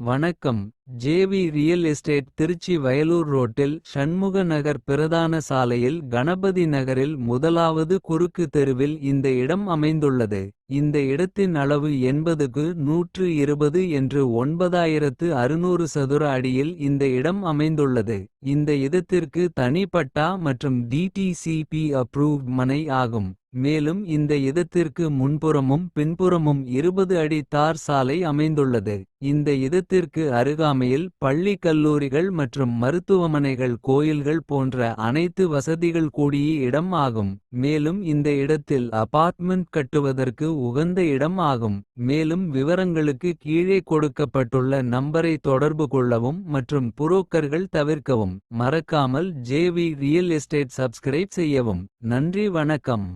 வணக்கம் JV real estate Trichy Vayalur ரோட்டில் ஷண்முக நகர் பிரதான சாலையில் கணபதி நகரில் முதலாவது குறுக்கு தெருவில் இந்த இடம் அமைந்துள்ளது. இந்த இடத்தின் அளவு எண்பதுக்கு நூற்று இருபது என்று ஒன்பதாயிரத்து அறுநூறு சதுர அடியில் இந்த இடம் அமைந்துள்ளது. இந்த இடத்திற்கு தனிப்பட்டா மற்றும் டிடிசிபி அப்ரூவ்ட் மனை ஆகும். மேலும் இந்த இடத்திற்கு முன்புறமும் பின்புறமும் 20 அடி தார் சாலை அமைந்துள்ளது. இந்த இதத்திற்கு அருகாமையில் பள்ளி கல்லூரிகள் மற்றும் மருத்துவமனைகள் கோயில்கள் போன்ற அனைத்து வசதிகள் கூடிய இடம் ஆகும். மேலும் இந்த இடத்தில் அபார்ட்மெண்ட் கட்டுவதற்கு உகந்த இடம் ஆகும். மேலும் விவரங்களுக்கு கீழே கொடுக்கப்பட்டுள்ள நம்பரை தொடர்பு கொள்ளவும் மற்றும் புரோக்கர்கள் தவிர்க்கவும். மறக்காமல் ஜேவி ரியல் எஸ்டேட் சப்ஸ்கிரைப் செய்யவும். நன்றி வணக்கம்.